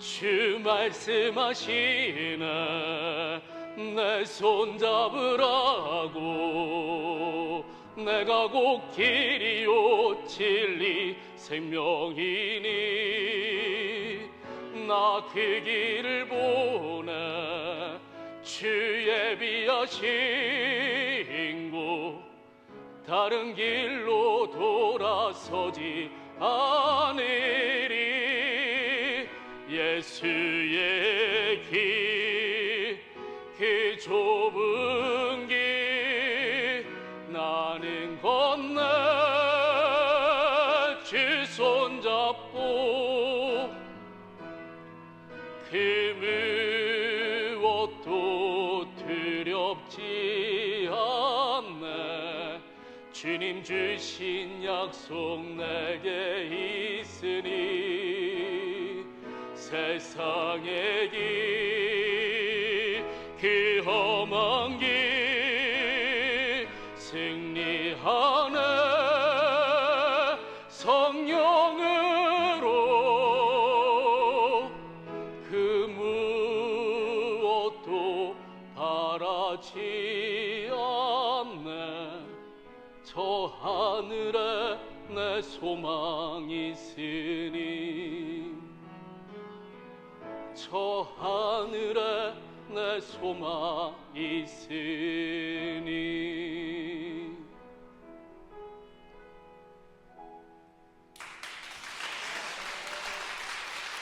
주 말씀하시네. 내 손 잡으라고. 내가 곧 길이요 진리 생명이니. 나 그 길을 보내 주 예비하신 곳 다른 길로 돌아서지 않으리 예수의 길 그 좁은 길 나는 건너 주 손잡고 그 무엇도 두렵지 않네. 주님 주신 약속 내게 있으니 세상의 길 그 험한 길 승리하네. 성령으로 그 무엇도 바라지 않네. 저 하늘에 내 소망이 있으니 저 하늘에 내 소망이 있으니